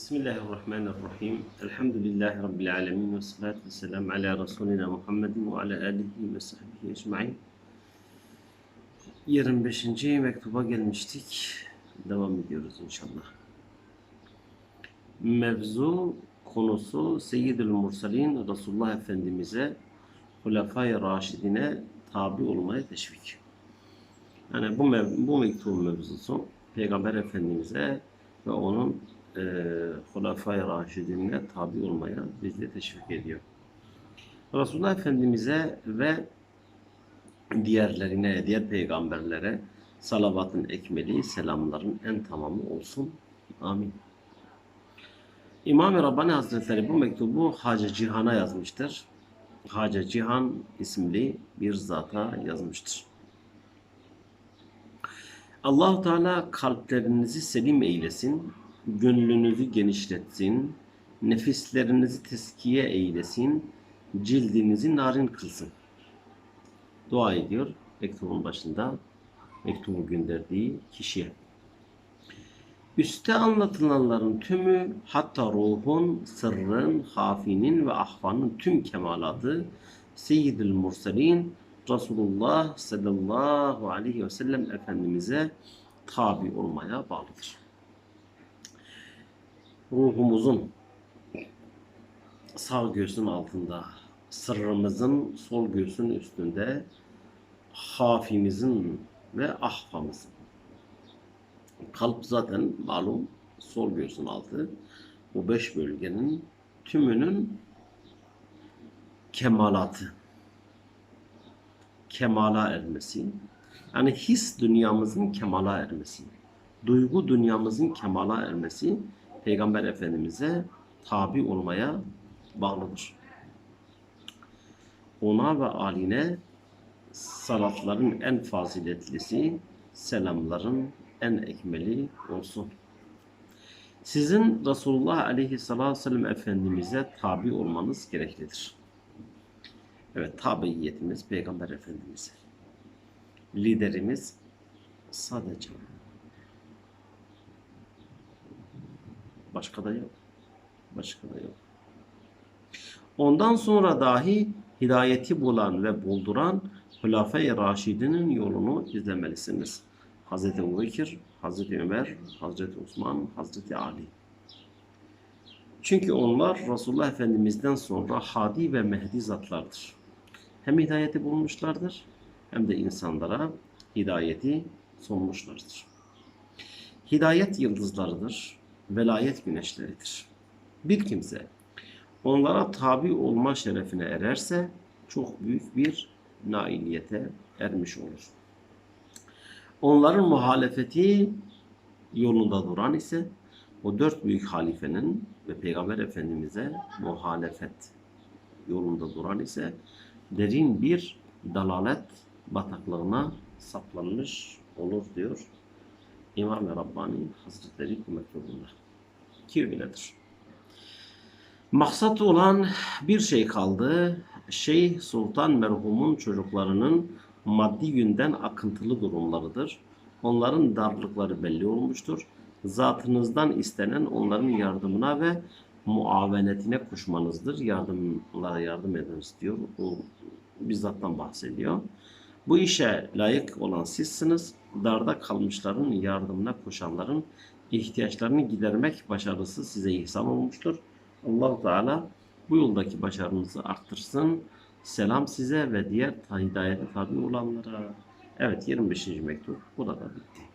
Bismillahirrahmanirrahim. Elhamdülillahi Rabbil alemin. Ve salatu ve selam ala Resulina Muhammedin ve ala alihi ve sahbihi ecma'in. 25. mektuba gelmiştik. Devam ediyoruz inşallah. Mevzu konusu Seyyidül Mursalin Resulullah Efendimiz'e Hulefai Raşidine tabi olmaya teşvik. Yani bu, mev- bu mektubun mevzusu Peygamber Efendimiz'e ve onun e, Hulefai Raşidine tabi olmaya bizi teşvik ediyor. Resulullah Efendimiz'e ve diğerlerine, diğer peygamberlere salavatın ekmeli, selamların en tamamı olsun. Amin. İmam-ı Rabbani Hazretleri bu mektubu Hacı Cihan'a yazmıştır. Hacı Cihan isimli bir zata yazmıştır. Allahu Teala kalplerinizi selim eylesin, gönlünüzü genişletsin, nefislerinizi teskiye eylesin, cildinizi narin kılsın. Dua ediyor mektubun başında mektubu gönderdiği kişiye. Üste anlatılanların tümü hatta ruhun, sırrın, hafinin ve ahvanın tüm kemalatı Seyyidül Murselin Resulullah sallallahu aleyhi ve sellem Efendimiz'e tabi olmaya bağlıdır. Ruhumuzun sağ göğsün altında, sırrımızın sol göğsün üstünde, hafimizin ve ahfamızın. Kalp zaten malum sol göğsün altı. Bu beş bölgenin tümünün kemalatı. Kemala ermesi. Yani his dünyamızın kemala ermesi. Duygu dünyamızın kemala ermesi Peygamber Efendimiz'e tabi olmaya bağlıdır. Ona ve aline salatların en faziletlisi, selamların en ekmeli olsun. Sizin Resulullah Aleyhisselatü Vesselam Efendimiz'e tabi olmanız gereklidir. Evet, tabiyetimiz Peygamber Efendimiz'e. Liderimiz sadece. Başka da yok. Başka da yok. Ondan sonra dahi hidayeti bulan ve bulduran Hulafai Raşidinin yolunu izlemelisiniz. Hazreti Ebubekir, Hazreti Ömer, Hazreti Osman, Hazreti Ali. Çünkü onlar Resulullah Efendimiz'den sonra hadi ve mehdi zatlardır. Hem hidayeti bulmuşlardır hem de insanlara hidayeti sunmuşlardır. Hidayet yıldızlarıdır, velayet güneşleridir. Bir kimse onlara tabi olma şerefine ererse çok büyük bir nailiyete ermiş olur. Onların muhalefeti yolunda duran ise o dört büyük halifenin ve Peygamber Efendimiz'e muhalefet yolunda duran ise derin bir dalalet bataklığına saplanmış olur diyor İmam-ı Rabbani Hazretleri bu mektubunda. Ki öyledir. Maksat olan bir şey kaldı. Şeyh Sultan merhumun çocuklarının maddi yönden akıntılı durumlarıdır. Onların darlıkları belli olmuştur. Zatınızdan istenen onların yardımına ve muavenetine koşmanızdır. Yardımlara yardım ediniz diyor. Bu bizzattan bahsediyor. Bu işe layık olan sizsiniz. Darda kalmışların yardımına koşanların ihtiyaçlarını gidermek başarısı size ihsan olmuştur. allah Teala bu yoldaki başarınızı arttırsın. Selam size ve diğer hidayete tabi olanlara. Evet 25. mektup. Bu da da bitti.